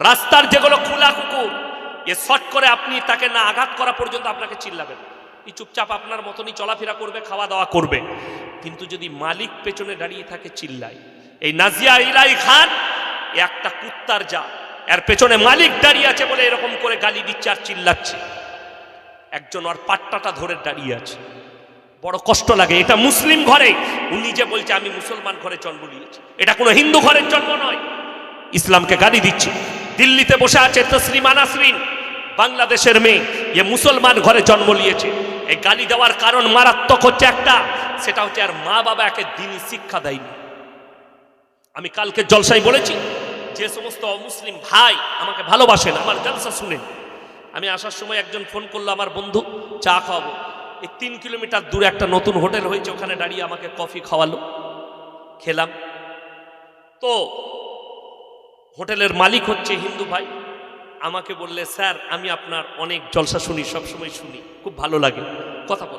রাস্তার যেগুলো খোলা কুকুর, এ শট করে আপনি তাকে না আঘাত করা পর্যন্ত আপনাকে চিল্লাবেন। এই চুপচাপ আপনার মতনই চলাফেরা করবে খাওয়া দাওয়া করবে। কিন্তু যদি মালিক পেছনে দাঁড়িয়ে থাকে, চিল্লায়। এই নাজিয়া ইলাই খান একটা কুত্তার যা এর পেছনে মালিক দাঁড়িয়ে আছে বলে এরকম করে গালি দিচ্ছে আর চিল্লাচ্ছে। একজন ওর পাট্টাটা ধরে দাঁড়িয়ে আছে। বড় কষ্ট লাগে। এটা মুসলিম ঘরে। উনি যে বলছে, আমি মুসলমান ঘরে জন্ম নিয়েছি। এটা কোনো হিন্দু ঘরের জন্ম নয়। ইসলামকে গালি দিচ্ছে। দিল্লিতে বসে আছে তসলিমা নাসরিন বাংলাদেশের মেয়ে। এ মুসলমান ঘরে জন্ম নিয়েছে। এই গালি দেওয়ার কারণ মারাত্মক হচ্ছে একটা, সেটা হচ্ছে আর মা বাবা একে দিনই শিক্ষা দেয়নি। আমি কালকে জলসাই বলেছি, যে সমস্ত অমুসলিম ভাই আমাকে ভালোবাসেন, আমার জলসা শুনেন। আমি আসার সময় একজন ফোন করল, আমার বন্ধু, চা খাওয়াবো। এই তিন কিলোমিটার দূরে একটা নতুন হোটেল হয়েছে, ওখানে দাঁড়িয়ে আমাকে কফি খাওয়ালো। খেলাম। তো হোটেলের মালিক হচ্ছে হিন্দু ভাই। আমাকে বললে, স্যার, আমি আপনার অনেক জলসা শুনি, সবসময় শুনি। খুব ভালো লাগে। কথা বল।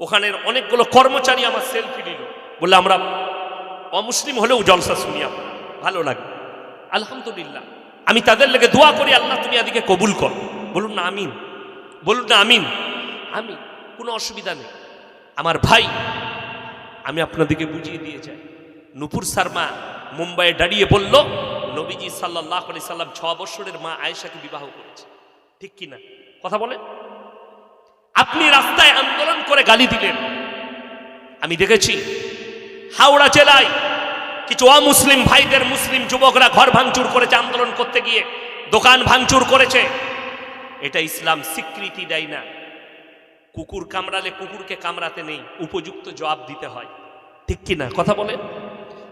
ওখানের অনেকগুলো কর্মচারী আমার সেলফি নিল। বললে, আমরা অমুসলিম হলেও জলসা শুনি আপনার ভালো লাগে। আলহামদুলিল্লাহ। আমি তাদের লেগে দোয়া করি, আল্লাহ তুমি আদিকে কবুল কর। বলুন না, আমিন। বলুন না, আমিন। আমি কোনো অসুবিধা নেই। আমার ভাই, আমি আপনাদেরকে বুঝিয়ে দিয়ে যাই। নুপুর শর্মা মুম্বাইয়ে দাঁড়িয়ে বলল নবীজি সাল্লাহ আলি সাল্লাম ছ বছরের মা আয়েশাকে বিবাহ করেছে। ঠিক কি না? কথা বলেন। আপনি রাস্তায় আন্দোলন করে গালি দিলেন। আমি দেখেছি। হাওড়া জেলায় কিছু অমুসলিম ভাইদের মুসলিম যুবকরা ঘর ভাঙচুর করেছে আন্দোলন করতে গিয়ে, দোকান ভাঙচুর করেছে। এটা ইসলাম স্বীকৃতি দেয় না। কুকুর কামড়ালে কুকুরকে কামড়াতে নেই, উপযুক্ত জবাব দিতে হয়। ঠিক কি না? কথা বলেন।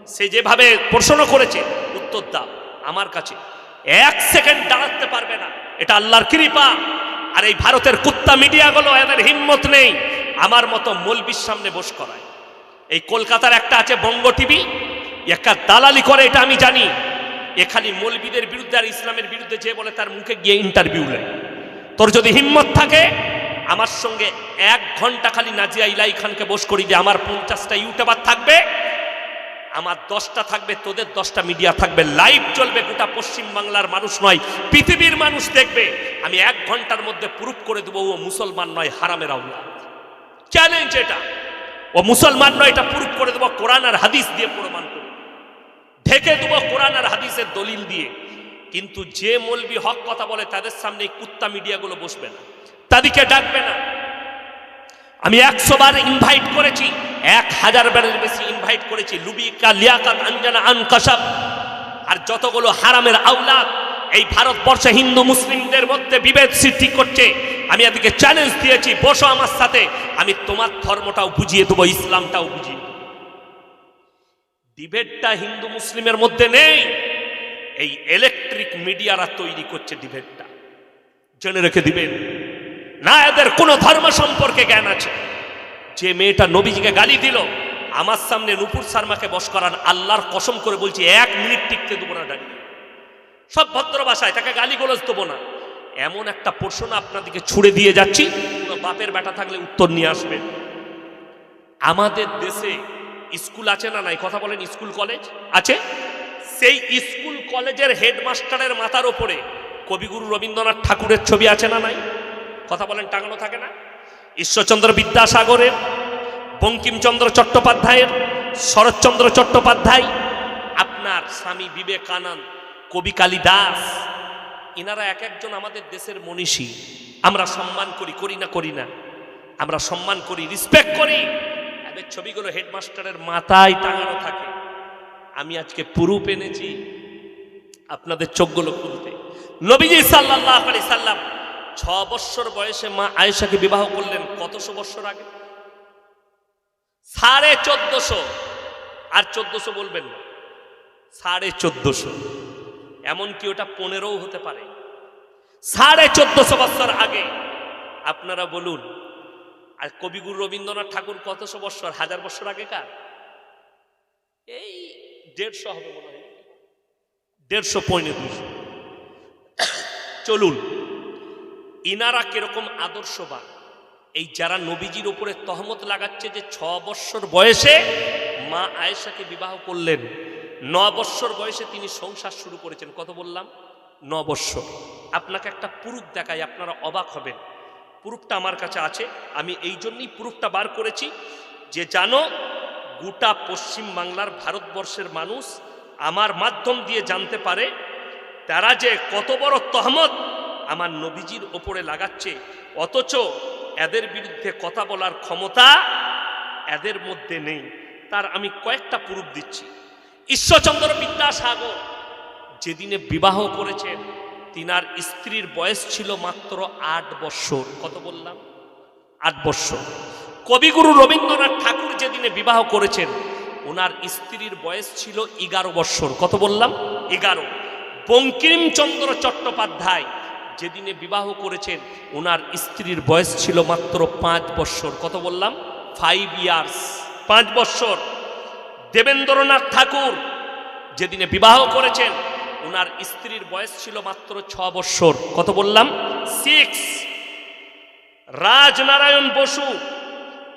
সে যেভাবে প্রশ্ন করেছে উত্তর দাও আমার কাছে এক সেকেন্ড দাঁড়াতে পারবে না। এটা আল্লাহর কৃপা। আর এই ভারতের কুত্তা মিডিয়াগুলো এদের হিম্মত নেই। আমার মতো মৌলবির সামনে বস করায়। এই কলকাতার একটা আছে বঙ্গ টিভি। একটা দালালি করে, এটা আমি জানি। এ খালি মৌলবিদের বিরুদ্ধে আর ইসলামের বিরুদ্ধে যে বলে, তার মুখে গিয়ে ইন্টারভিউ নেয়। তোর যদি হিম্মত থাকে, আমার সঙ্গে এক ঘণ্টা খালি নাজিয়া ইলাই খানকে বস করি যে আমার পঞ্চাশটা ইউটিউবার থাকবে। আমার দশটা থাকবে, তোদের দশটা মিডিয়া থাকবে। লাইভ চলবে গোটা পশ্চিম বাংলার মানুষ নয়, পৃথিবীর মানুষ দেখবে। আমি এক ঘণ্টার মধ্যে প্রুফ করে দেবো, ও মুসলমান নয়, হারামের আউলা চ্যালেঞ্জ এটা। ও মুসলমান নয়, এটা প্রুফ করে দেবো, কোরআন আর হাদিস দিয়ে প্রমাণ করব। ঢেকে দেবো কোরআন আর হাদিসের দলিল দিয়ে। কিন্তু যে মলবি হক কথা বলে, তাদের সামনে কুত্তা মিডিয়াগুলো বসবে না। তাদেরকে ডাকবে না। আমি একশো বার ইনভাইট করেছি। এক হাজার বারের বেশি ইনভাইট করেছি। লুবিকা, লিয়াকাত, আঞ্জানা আন কাসাব আর যতগুলো হারামের আওলাদ, এই ভারতবর্ষে হিন্দু মুসলিমদের মধ্যে বিভেদ সৃষ্টি করছে, আমি এদিকে চ্যালেঞ্জ দিয়েছি, বসো আমার সাথে। আমি তোমার ধর্মটাও বুঝিয়ে দেবো, ইসলামটাও বুঝিয়ে ডিবেটটা হিন্দু মুসলিমের মধ্যে নেই। এই ইলেকট্রিক মিডিয়ারা তৈরি করছে ডিবেটটা। জেনে রেখে দিবেন। না, এদের কোনো ধর্ম সম্পর্কে জ্ঞান আছে। যে মেয়েটা নবীজিকে গালি দিল, আমার সামনে নুপুর শর্মাকে বস করান আল্লাহর কসম করে বলছি, এক মিনিট টিকতে দেবো না দাঁড়িয়ে সব ভদ্র ভাষায় তাকে গালি গোলজ দেবো না। এমন একটা প্রশ্ন আপনাদেরকে ছুড়ে দিয়ে যাচ্ছি বাপের বেটা থাকলে উত্তর নিয়ে আসবে। আমাদের দেশে স্কুল আছে না নাই? কথা বলেন, স্কুল কলেজ আছে? সেই স্কুল কলেজের হেডমাস্টারের মাথার ওপরে কবিগুরু রবীন্দ্রনাথ ঠাকুরের ছবি আছে না নাই? কথা বলেন, টাঙানো থাকে না? ঈশ্বরচন্দ্র বিদ্যাসাগরের, বঙ্কিমচন্দ্র চট্টোপাধ্যায়ের, শরৎচন্দ্র চট্টোপাধ্যায়, আপনার স্বামী বিবেকানন্দ, কবি কালিদাস, এনারা এক একজন আমাদের দেশের মনীষী। আমরা সম্মান করি করি না করি না। আমরা সম্মান করি রিসপেক্ট করি। এদের ছবিগুলো হেডমাস্টারের মাথায় টাঙানো থাকে। আমি আজকে পুরুপ এনেছি আপনাদের চোখগুলো খুলতে। নবীজি সাল্লাহ আলি সাল্লাম ছ বৎসর বয়সে মা আয়েশাকে বিবাহ করলেন কতশো বৎসর আগে? সাড়ে চোদ্দশো। আর চোদ্দশো বলবেন না। সাড়ে চোদ্দশো। এমনকি ওটা পনেরোও হতে পারে। সাড়ে চোদ্দশো বৎসর আগে। আপনারা বলুন, আর কবিগুরু রবীন্দ্রনাথ ঠাকুর কতশো বৎসর? হাজার বৎসর আগেকার? এই দেড়শো হবে মনে হয়। দেড়শো পয়নে দুশো চলুন। ইনারা কীরকম আদর্শবান? এই যারা নবীজির উপরে তহমত লাগাচ্ছে যে ছ বৎসর বয়সে মা আয়েশাকে বিবাহ করলেন, ন বৎসর বয়সে তিনি সংসার শুরু করেছেন। কত বললাম? ন বৎসর। আপনাকে একটা প্রুফ দেখাই, আপনারা অবাক হবেন। প্রুফটা আমার কাছে আছে, আমি এই জন্যই প্রুফটা বার করেছি যে জানো, গোটা পশ্চিম বাংলার ভারতবর্ষের মানুষ আমার মাধ্যম দিয়ে জানতে পারে তারা যে কত বড় তহমত আমার নবীজির ওপরে লাগাচ্ছে, অথচ এদের বিরুদ্ধে কথা বলার ক্ষমতা এদের মধ্যে নেই। তার আমি কয়েকটা প্রুফ দিচ্ছি। ঈশ্বরচন্দ্র বিদ্যাসাগর যেদিনে বিবাহ করেছেন, তিনার স্ত্রীর বয়স ছিল মাত্র আট বৎসর কত বললাম? আট বৎসর কবিগুরু রবীন্দ্রনাথ ঠাকুর যেদিনে বিবাহ করেছেন, ওনার স্ত্রীর বয়স ছিল এগারো বৎসর কত বললাম? এগারো। বঙ্কিমচন্দ্র চট্টোপাধ্যায় যেদিনে বিবাহ করেছেন, ওনার স্ত্রীর বয়স ছিল মাত্র পাঁচ বৎসর। কত বললাম? ফাইভ ইয়ার্স পাঁচ বৎসর। দেবেন্দ্রনাথ ঠাকুর যেদিনে বিবাহ করেছেন, ওনার স্ত্রীর বয়স ছিল মাত্র ছ বৎসর। কত বললাম? সিক্স রাজনারায়ণ বসু,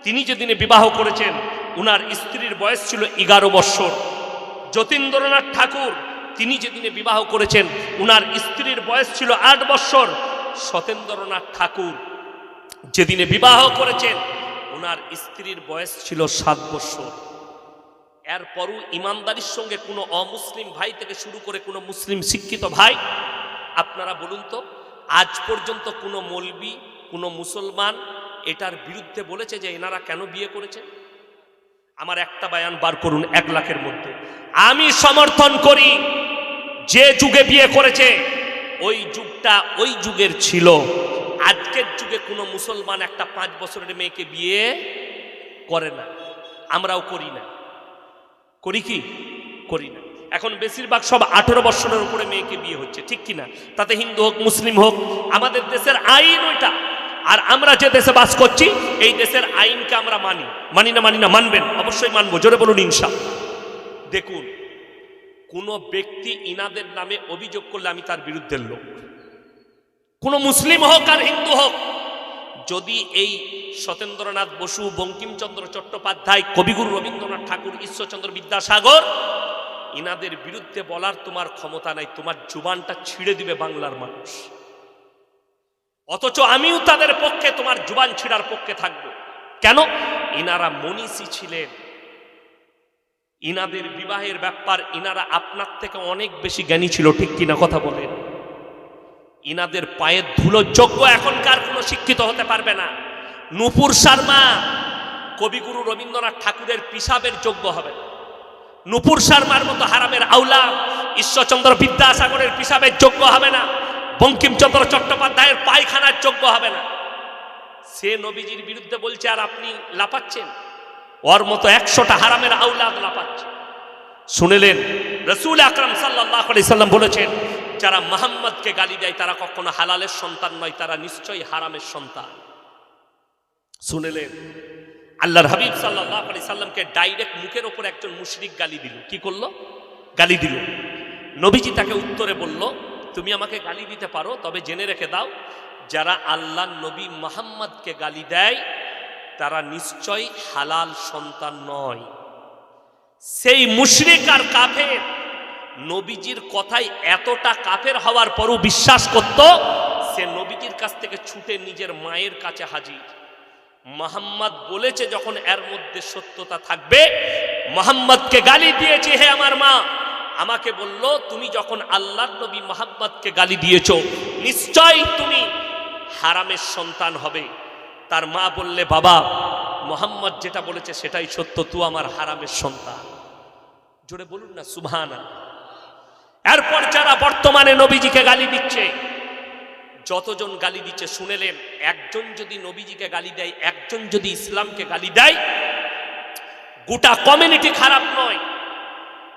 তিনি যেদিনে বিবাহ করেছেন, ওনার স্ত্রীর বয়স ছিল এগারো বৎসর। যতীন্দ্রনাথ ঠাকুর তিনি যেদিনে বিবাহ করেছেন ওনার স্ত্রীর বয়স ছিল আট বৎসর। সতেন্দ্রনাথ ঠাকুর যেদিনে বিবাহ করেছেন ওনার স্ত্রীর বয়স ছিল সাত বৎসর। এরপরও ইমানদারির সঙ্গে কোনো অমুসলিম ভাই থেকে শুরু করে কোনো মুসলিম শিক্ষিত ভাই, আপনারা বলুন তো, আজ পর্যন্ত কোনো মলবি, কোনো মুসলমান এটার বিরুদ্ধে বলেছে যে এনারা কেন বিয়ে করেছেন আমার একটা বায়ান বার করুন এক লাখের মধ্যে। আমি সমর্থন করি যে যুগে বিয়ে করেছে, ওই যুগটা ওই যুগের ছিল। আজকের যুগে কোনো মুসলমান একটা পাঁচ বছরের মেয়েকে বিয়ে করে না। আমরাও করি না। করি কি? করি না। এখন বেশিরভাগ সব আঠেরো বছরের উপরে মেয়েকে বিয়ে হচ্ছে, ঠিক কি না তাতে হিন্দু হোক, মুসলিম হোক, আমাদের দেশের আইন ওইটা। আর আমরা যে দেশে বাস করছি, এই দেশের আইনকে আমরা মানি। মানি না মানি না, মানবেন, অবশ্যই মানবো। জোরে বলুন ইনসা দেখুন কোনো ব্যক্তি ইনাদের নামে অভিযোগ করলে আমি তার বিরুদ্ধের লোক। কোনো মুসলিম হোক আর হিন্দু হোক, যদি এই সতেন্দ্রনাথ বসু, বঙ্কিমচন্দ্র চট্টোপাধ্যায়, কবিগুরু রবীন্দ্রনাথ ঠাকুর, ঈশ্বরচন্দ্র বিদ্যাসাগর, ইনাদের বিরুদ্ধে বলার তোমার ক্ষমতা নাই, তোমার জুবানটা ছিঁড়ে দিবে বাংলার মানুষ। অথচ আমিও তাদের পক্ষে, তোমার জুবান ছিঁড়ার পক্ষে থাকব। কেন? ইনারা মনীষী ছিলেন। ইনাদের বিবাহের ব্যাপার ইনারা আপনার থেকে অনেক বেশি জ্ঞানী ছিল, ঠিক কিনা কথা বলেন। ইনাদের পায়ের ধুলো যোগ্য এখনকার কোনো শিক্ষিত হতে পারবে না। নুপুর শর্মা কবিগুরু রবীন্দ্রনাথ ঠাকুরের পিসাবের যোগ্য হবে। নুপুর শর্মার মতো হারামের আউলা ঈশ্বরচন্দ্র বিদ্যাসাগরের পিসাবের যোগ্য হবে না। বঙ্কিমচন্দ্র চট্টোপাধ্যায়ের পায়খানার যোগ্য হবে না। সে নবীজির বিরুদ্ধে বলছে, আর আপনি লাপাচ্ছেন ওর মতো একশোটা হারামের আউলাদ লাপাচ্ছে শুনেলেন, রসুল আকরাম সাল্লাহ সাল্লাম বলেছেন, যারা মোহাম্মদকে গালি দেয়, তারা কখনো হালালের সন্তান নয়, তারা নিশ্চয়ই হারামের সন্তান। শুনেলেন, আল্লাহর হাবিব সাল্লাহ আলি সাল্লামকে ডাইরেক্ট মুখের ওপর একজন মুশরিক গালি দিল। কি করল? গালি দিল। নবীজি তাকে উত্তরে বলল, তুমি আমাকে গালি দিতে পারো, তবে জেনে রেখে দাও, যারা আল্লাহ নবী মোহাম্মদকে গালি দেয় তারা নিশ্চয় হালাল সন্তান নয়। সেই মুশরিক আর কাফের নবীজির কথায় এতটা কাফের হওয়ার পরও বিশ্বাস করত, সে নবীজির কাছ থেকে ছুটে নিজের মায়ের কাছে হাজির। মোহাম্মদ বলেছে যখন এর মধ্যে সত্যতা থাকবে, মোহাম্মদকে গালি দিয়েছে, হে আমার মা, আমাকে বলল, তুমি যখন আল্লাহর নবী মোহাম্মদকে গালি দিয়েছ নিশ্চয় তুমি হারামের সন্তান হবে। তার মা বললে, বাবা, মোহাম্মদ যেটা বলেছে সেটাই সত্য, তু আমার হারামের সন্তান। জোরে বলুন না সুবহানা এরপর যারা বর্তমানে নবীজিকে গালি দিচ্ছে, যতজন গালি দিচ্ছে, শুনেলেন, একজন যদি নবীজিকে গালি দেয়, একজন যদি ইসলামকে গালি দেয়, গোটা কমিউনিটি খারাপ নয়।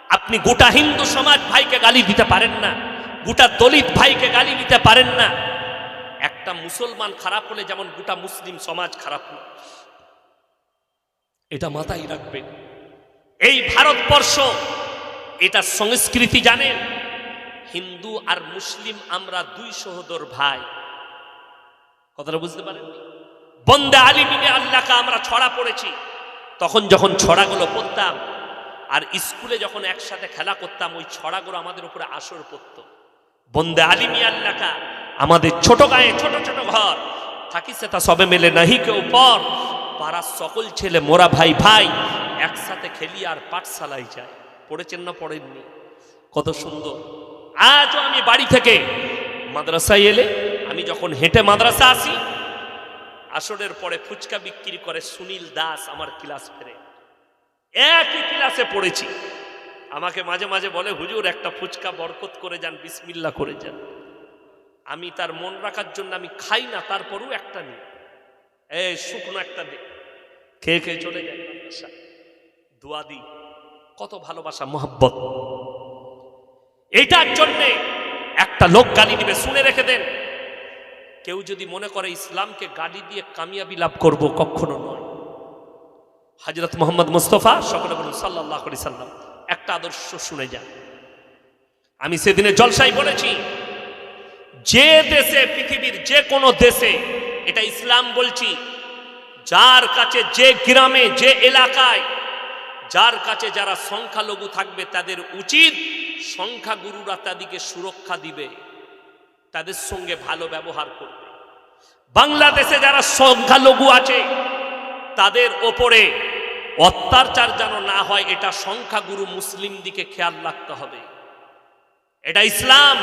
আপনি গোটা হিন্দু সমাজ ভাইকে গালি দিতে পারেন না, গোটা দলিত ভাইকে গালি দিতে পারেন না। একটা মুসলমান খারাপ হলে যেমন গোটা মুসলিম সমাজ খারাপ নয় এটা মাথায় রাখবেন। এই ভারতবর্ষ, এটা সংস্কৃতি জানেন? হিন্দু আর মুসলিম আমরা দুই সহোদর ভাই। কথাটা বুঝতে পারেন বন্দে আলিমিনে আল্লাহকে আমরা ছড়া পড়েছি। তখন যখন ছড়াগুলো পড়তাম, আর স্কুলে যখন একসাথে খেলা করতাম, ওই ছড়াগুলো আমাদের উপরে আসর পড়ত। বন্দে আলিমিয়া এলাকা আমাদের ছোট গায়ে ছোট ছোট ঘর। থাকি সে তা সবে মেলে নাহি কেউ পর। পাড়ার সকল ছেলে, মোরা ভাই ভাই, একসাথে খেলি আর পাঠশালায় যায় পড়েছেন না, পড়েননি। কত সুন্দর। আজও আমি বাড়ি থেকে মাদ্রাসায় এলে আমি যখন হেঁটে মাদ্রাসা আসি, আসরের পরে ফুচকা বিক্রি করে সুনীল দাস আমার ক্লাস ফেরে। একই ক্লাসে পড়েছি। আমাকে মাঝে মাঝে বলে, হুজুর, একটা ফুচকা বরকত করে যান বিসমিল্লা করে যান। আমি তার মন রাখার জন্য আমি খাই না, তারপরও একটা নিই। এ, শুকনো একটা দে খেয়ে খেয়ে চলে যায়? দোয়া দিই। কত ভালোবাসা, মোহাব্বত। এটার জন্যে একটা লোক গালি দিবে, শুনে রেখে দেন। কেউ যদি মনে করে ইসলামকে গালি দিয়ে কামিয়াবি লাভ করব, কখনো নয়। হজরত মোহাম্মদ মুস্তফা সকলে বলুন সাল্লাহ সাল্লাম, একটা আদর্শ শুনে যান। আমি সেদিনে জলসাই বলেছি যে দেশে, পৃথিবীর যে কোনো দেশে, এটা ইসলাম বলছি, যার কাছে যে গ্রামে, যে এলাকায়, যার কাছে যারা সংখ্যালঘু থাকবে, তাদের উচিত সংখ্যাগুরুরা তাদেরকে সুরক্ষা দিবে, তাদের সঙ্গে ভালো ব্যবহার করবে। বাংলাদেশে যারা সংখ্যালঘু আছে, তাদের ওপরে অত্যাচার যেন না হয়, এটা সংখ্যাগুরু মুসলিম দিকে খেয়াল রাখতে হবে। এটা ইসলাম।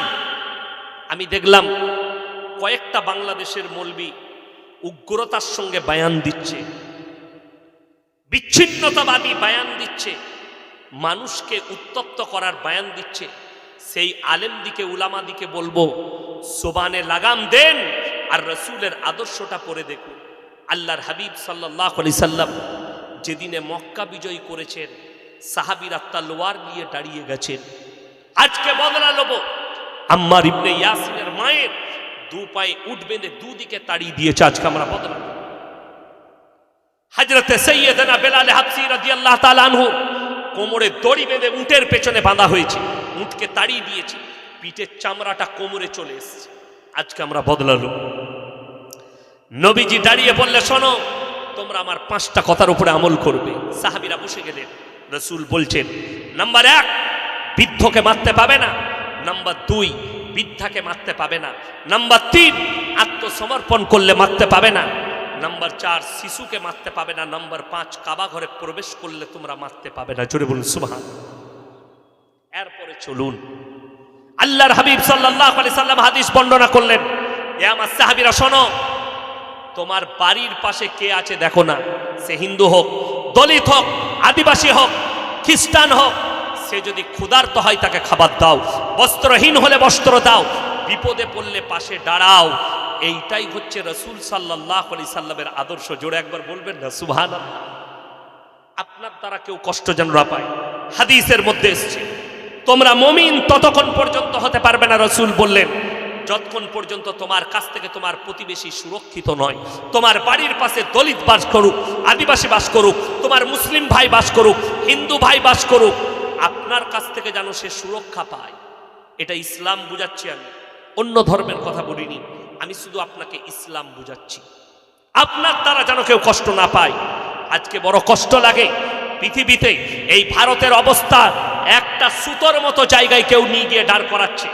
আমি দেখলাম কয়েকটা বাংলাদেশের মলবি উগ্রতার সঙ্গে বায়ান দিচ্ছে, বিচ্ছিন্নতাবাদী বায়ান দিচ্ছে, মানুষকে উত্তপ্ত করার বায়ান দিচ্ছে। সেই আলেম দিকে উলামা দিকে বলব, সোবানে লাগাম দেন আর রসুলের আদর্শটা পড়ে দেখুন। আল্লাহর হাবিব সাল্লাহ আলি সাল্লাম যেদিনে মক্কা বিজয় করেছেন, সাহাবিরা তালোয়ার নিয়ে দাঁড়িয়ে গেছেন। আজকে বদলা লব আম্মার ইবনে ইয়াসিনের মায়ের দু পায়ে উঠ বেঁধে দুদিকে তাড়িয়ে দিয়েছে আজকে আমরা বদলা। হজরতে সৈয়দনা বেলালে হাফসি রাদিয়াল্লাহু তাআলা আনহু কোমরে দড়ি বেঁধে উটের পেছনে বাঁধা হয়েছে, উটকে তাড়িয়ে দিয়েছে, পিঠের চামড়াটা কোমরে চলে এসেছে। আজকে আমরা বদলালো নবীজি দাঁড়িয়ে বললে, শোনো, তোমরা আমার পাঁচটা কথার উপরে আমল করবে। সাহাবিরা বসে গেলেন। রসুল বলছেন, নাম্বার এক, বৃদ্ধকে মারতে পাবে না। নাম্বার দুই বৃদ্ধাকে মারতে পাবে না। নাম্বার তিন, আত্মসমর্পণ করলে মারতে পাবে না। নাম্বার চার, শিশুকে মারতে পাবে না। নাম্বার পাঁচ কাবা ঘরে প্রবেশ করলে তোমরা মারতে পাবে না। জোরে বলুন, সুবহান। এরপরে চলুন। আল্লাহর হাবিব আলাইহি সাল্লাম হাদিস বর্ণনা করলেন এ আমার সাহাবীরা, শোনো, তোমার বাড়ির পাশে কে আছে দেখো না। সে হিন্দু হোক, দলিত হোক, আদিবাসী হোক, খ্রিস্টান হোক সে যদি ক্ষুধার্ত হয় তাকে খাবার দাও। বস্ত্রহীন হলে বস্ত্র দাও। বিপদে পড়লে পাশে দাঁড়াও। এইটাই হচ্ছে রসুল সাল্লাহ আলি সাল্লামের আদর্শ। জোরে একবার বলবেন না সুভান আপনার দ্বারা কেউ কষ্ট যেন না পায়। হাদিসের মধ্যে এসছে। তোমরা মমিন ততক্ষণ পর্যন্ত হতে পারবে না, রসুল বললেন। যতক্ষণ পর্যন্ত তোমার কাছ থেকে তোমার প্রতিবেশী সুরক্ষিত নয়, তোমার বাড়ির পাশে দলিত বাস করুক, আদিবাসী বাস করুক, তোমার মুসলিম ভাই বাস করুক, হিন্দু ভাই বাস করুক আপনার কাছ থেকে যেন সে সুরক্ষা পায়। এটা ইসলাম বুঝাচ্ছি আমি। অন্য ধর্মের কথা বলিনি। আমি শুধু আপনাকে ইসলাম বুঝাচ্ছি। আপনার দ্বারা যেন কেউ কষ্ট না পায়। আজকে বড় কষ্ট লাগে। পৃথিবীতে এই ভারতের অবস্থা একটা সুতোর মতো জায়গায় কেউ নিয়ে গিয়ে দাঁড় করাচ্ছে।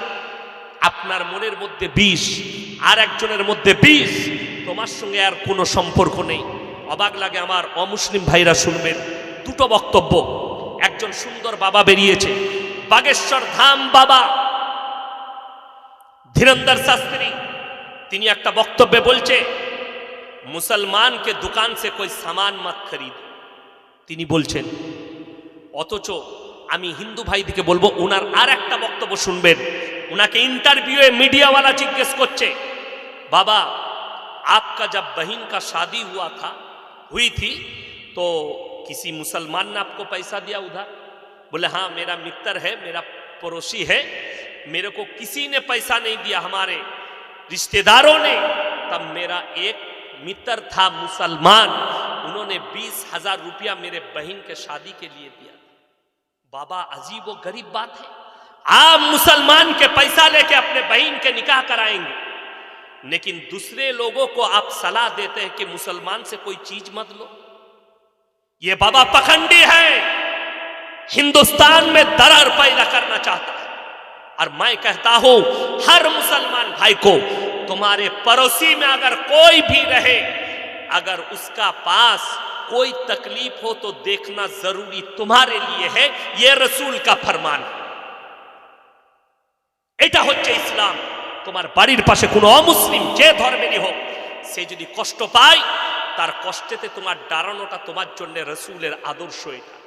আপনার মনের মধ্যে বিষ, আর একজনের মধ্যে বিষ। তোমার সঙ্গে আর কোনো সম্পর্ক নেই। অবাক লাগে আমার অমুসলিম ভাইরা শুনবেন। দুটো বক্তব্য। একজন সুন্দর বাবা বেরিয়েছে বাগেশ্বর ধাম বাবা ধীরেন্দর শাস্ত্রী তিনি একটা বক্তব্যে বলছে মুসলমান কে দোকান সে কই সামান মত খরিদ তিনি বলছেন অথচ আমি হিন্দু ভাইদিকে বলবো ওনার আর একটা বক্তব্য শুনবেন ওনাকে इंटरव्यूए मीडिया वाला जिज्ञेस করছে बाबा आपका जब बहन का शादी हुआ था हुई थी तो किसी मुसलमान ने आपको पैसा दिया उधर? बोले हाँ मेरा मित्र है, मेरा पड़ोसी है, मेरे को किसी ने पैसा नहीं दिया, हमारे रिश्तेदारों ने। तब मेरा एक मित्र था मुसलमान, उन्होंने बीस हज़ार रुपया मेरे बहन के शादी के लिए दिया। बाबा, अजीब वो गरीब बात है। आप मुसलमान के पैसा लेके अपने बहन के निकाह कराएँगे। लेकिन दूसरे लोगों को आप सलाह देते हैं कि मुसलमान से कोई चीज़ मत लो। ये बाबा पखंडी है हिंदुस्तान में दरार पैदा करना चाहता है और मैं कहता हूं हर मुसलमान भाई को तुम्हारे पड़ोसी में अगर कोई भी रहे अगर उसका पास कोई तकलीफ हो तो देखना जरूरी तुम्हारे लिए है ये रसूल का फरमान है এটা হচ্ছে ইসলাম তোমার বাড়ির পাশে কোনো অমুসলিম যে ধর্মেরই হোক সে যদি কষ্ট পায় তার কষ্টেতে তোমার ডারানোটা তোমার জন্য রসুলের আদর্শ এটা।